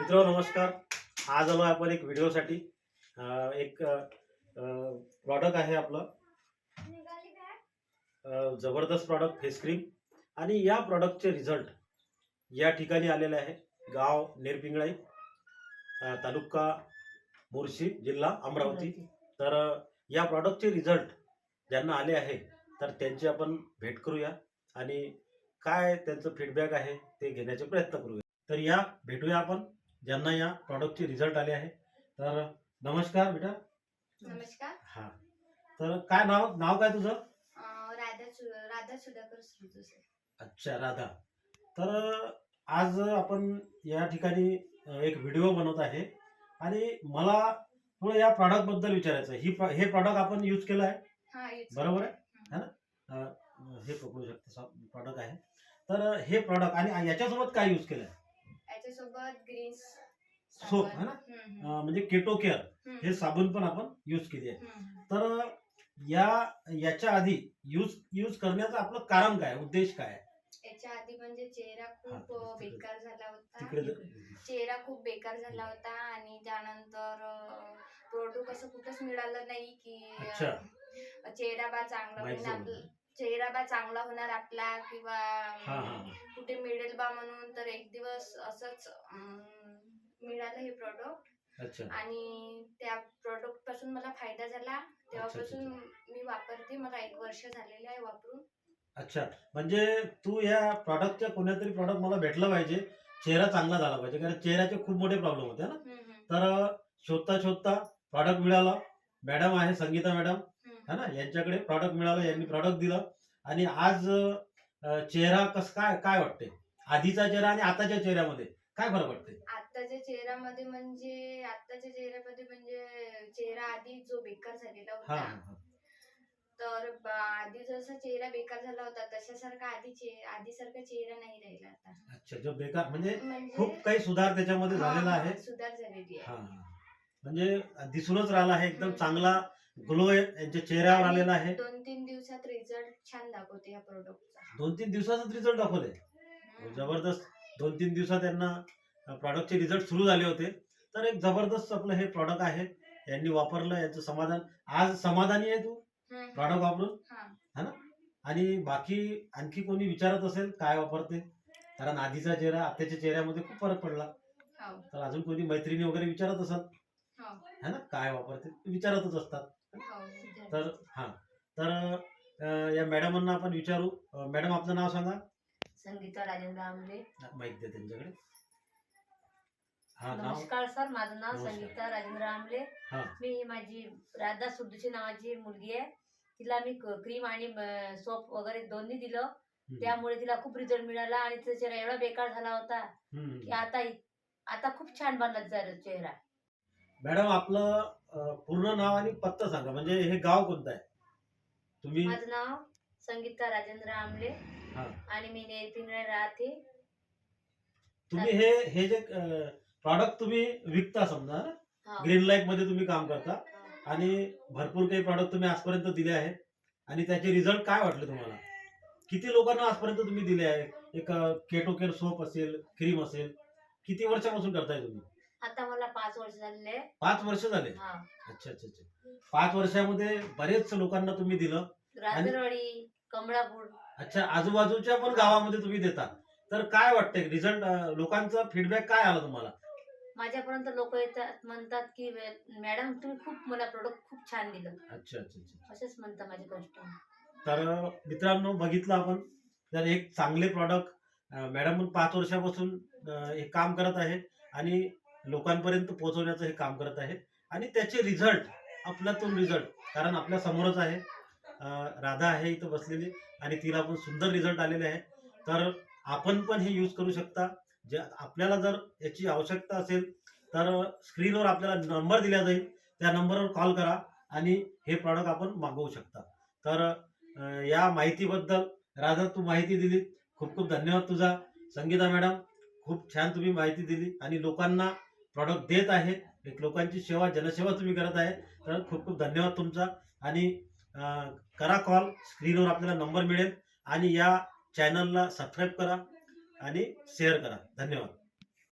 मित्र नमस्कार. आज आलो आपण एक व्हिडिओसाठी. एक प्रॉडक्ट आहे आपलं. जबरदस्त प्रॉडक्ट फेस क्रीम आणि या प्रॉडक्टचे रिझल्ट या ठिकाणी आलेले आहे. गाव नेरपिंगळाई तालुका मोर्शी जिल्हा अमरावती. तर या प्रॉडक्टचे रिझल्ट ज्यांना आले आहे तर त्यांची आपण भेट करूया. आणि काय त्यांचं फीडबॅक आहे ते घेण्याचे प्रयत्न करूया. तर या भेटूया आपण. ज्यांना या प्रॉडक्टचे रिझल्ट आले आहे. तर नमस्कार बेटा. नमस्कार. हा. तर काय नाव नाव काय तुझं? अं, राधा सु- राधा सुधाकर सुरजू सर. अच्छा राधा. तर आज आपण या ठिकाणी अ, एक व्हिडिओ बनवत आहे. आणि मला थोडं या प्रॉडक्टबद्दल विचारायचं आहे. ही हे प्रॉडक्ट आपण यूज केलं आहे? हा बरोबर करते. आहे? अ, हे पकडू शकतो प्रॉडक्ट आहे. तर हे प्रॉडक्ट आणि याच्यासोबत काय यूज केलं आहे? याच्यासोबत ग्रीन Soap, है ना? अ, म्हणजे केटो केअर हे साबण पण आपण यूज केली आहे तर या याच्या आधी यूज यूज करण्याचं आपलं कारण काय उद्देश काय आहे? याच्या आधी म्हणजे चेहरा खूप हा, तिकडे- बेकार झाला तिकडे होता जर- चेहरा खूप बेकार झाला होता आणि त्यानंतर प्रोडक्ट असं कुठंच मिळालं नाही की अच्छा. अं, चेहरा बा चांगला माहिती होईल झालं. चेहरा बा चांगला होणार आपला किंवा कुठे मिळेल बा म्हणून तर एक दिवस असंच मिळालं हे प्रोडक्ट आणि त्या प्रोडक्टपासून मला फायदा झाला. तेव्हापासून मी वापरते. मला एक वर्ष झालेलं आहे वापरून. अच्छा. म्हणजे तू या प्रॉडक्टच्या कोणत्यातरी प्रॉडक्ट मला भेटलं पाहिजे. चेहरा चांगला झाला पाहिजे. कारण चेहऱ्याचे खूप मोठे प्रॉब्लेम होते ना. तर शोधता शोधता प्रॉडक्ट मिळालं. मॅडम आहे संगीता मॅडम. है ना? यांच्याकडे प्रॉडक्ट मिळालं यांनी प्रॉडक्ट दिलं. आणि आज चेहरा कस काय काय वाटते आधीचा चेहरा आणि आताच्या चेहऱ्यामध्ये काय फरक वाटते आत्ताच्या चेहऱ्यामध्ये म्हणजे आत्ताच्या चेहऱ्यामध्ये म्हणजे चेहरा आधी जो बेकार झालेला हा होता हा. तर ब- आधी जसा चेहरा बेकार झाला होता तशासारखा आधी चे- आधीसारखा चेहरा नाही राहिला आता. अच्छा जो बेकार म्हणजे म्हणजे खूप काही सुधार त्याच्यामध्ये हा, झालेला आहे. सुधार झालेली आहे. हा. म्हणजे दिसूनच राहिला आहे एकदम. चांगला ग्लो यांच्या चेहऱ्यावर आलेला आहे. दोन तीन दिवसात रिझल्ट छान दाखवते ह्या प्रोडक्टचा दोन तीन दिवसाचाच रिझल्ट दाखवले जबरदस्त. दोन तीन दिवसात यांना प्रॉडक्टचे रिझल्ट सुरू झाले होते. तर एक जबरदस्त आपलं हे प्रॉडक्ट आहे. यांनी वापरलं यांचं समाधान. आज समाधानी आहे तू? प्रॉडक्ट वापरून? हा. आणि बाकी आणखी कोणी विचारत असेल काय वापरते? कारण आधीचा चेहरा आत्ताच्या चेहऱ्यामध्ये खूप फरक पडला. हो. तर अजून कोणी मैत्रिणी वगैरे विचारत असेल? हो ना? काय वापरते? विचारतच असतात. हो तर हा. तर या मॅडमांना आपण विचारू. मॅडम आपलं नाव सांगा. संगीता राजेंद्र आंबले माहिती द्या त्यांच्याकडे. हा नमस्कार सर माझं नाव. संगीता राजेंद्र आंबले हा. मी माझी राधा सुरदुशी नावाची मुलगी आहे. तिला मी क्रीम आणि सोप वगैरे दोन्ही दिलं. त्यामुळे तिला खूप रिझल्ट मिळाला आणि तिचा चेहरा एवढा बेकार झाला होता. की आता आता खूप छान बनला चेहरा. मॅडम आपलं पूर्ण नाव आणि पत्ता सांगा. म्हणजे हे गाव कोणतं आहे? तुम्ही? माझं नाव संगीता राजेंद्र आंबले हा. आणि मी नेरपिंगळे राहते. तुम्ही हे हे जे प्रॉडक्ट तुम्ही विकता समजा हा. ग्रीन लाईफमध्ये तुम्ही काम करता. आणि भरपूर काही प्रॉडक्ट तुम्ही आजपर्यंत दिले आहेत. आणि त्याचे रिझल्ट काय वाटले तुम्हाला? किती लोकांना आजपर्यंत तुम्ही दिले आहे? एक केटो केअर सोप असेल क्रीम असेल किती वर्षापासून करताय तुम्ही? आता मला पाच वर्ष झालेले आहे. पाच वर्ष झाले? हा. अच्छा अच्छा अच्छा. पाच वर्षामध्ये बरेच लोकांना तुम्ही दिलं. राजरवाडी कमळापूर. अच्छा आजूबाजूच्या पण गावामध्ये तुम्ही देता. तर काय वाटतंय? रिझल्ट लोकांचा फीडबॅक काय आला तुम्हाला? माझ्यापर्यंत लोक येतात म्हणतात की मॅडम तुम्ही खूप मला प्रोडक्ट खूप छान दिलं. अच्छा अच्छा अच्छा. असेच म्हणतात माझे कस्टमर तर मित्रांनो बघितलं आपण. तर एक चांगले प्रॉडक्ट मॅडम पण पाच वर्षापासून हे काम करत आहे. आणि लोकांपर्यंत पोहोचवण्याचं हे काम करत आहे आणि त्याचे रिझल्ट आपल्यातून रिझल्ट कारण आपल्या समोरच आहे. राधा आहे इथं बसलेली आणि तिला पण सुंदर रिझल्ट आलेले आहे. तर आपण पण हे यूज करू शकता. जे आपल्याला जर याची आवश्यकता असेल तर स्क्रीनवर आपल्याला नंबर दिला जाईल. त्या नंबरवर कॉल करा आणि हे प्रॉडक्ट आपण मागवू शकता. तर या माहितीबद्दल राधा तू माहिती दिली खूप खूप धन्यवाद तुझा. संगीता मॅडम खूप छान तुम्ही माहिती दिली आणि लोकांना प्रॉडक्ट देत आहे एक लोकांची सेवा जनसेवा तुम्ही करत आहे. तर खूप खूप धन्यवाद तुमचा. आणि करा कॉल स्क्रीनवर आपल्याला नंबर मिळेल. आणि या चॅनलला सबस्क्राईब करा. आणि शेअर करा. धन्यवाद.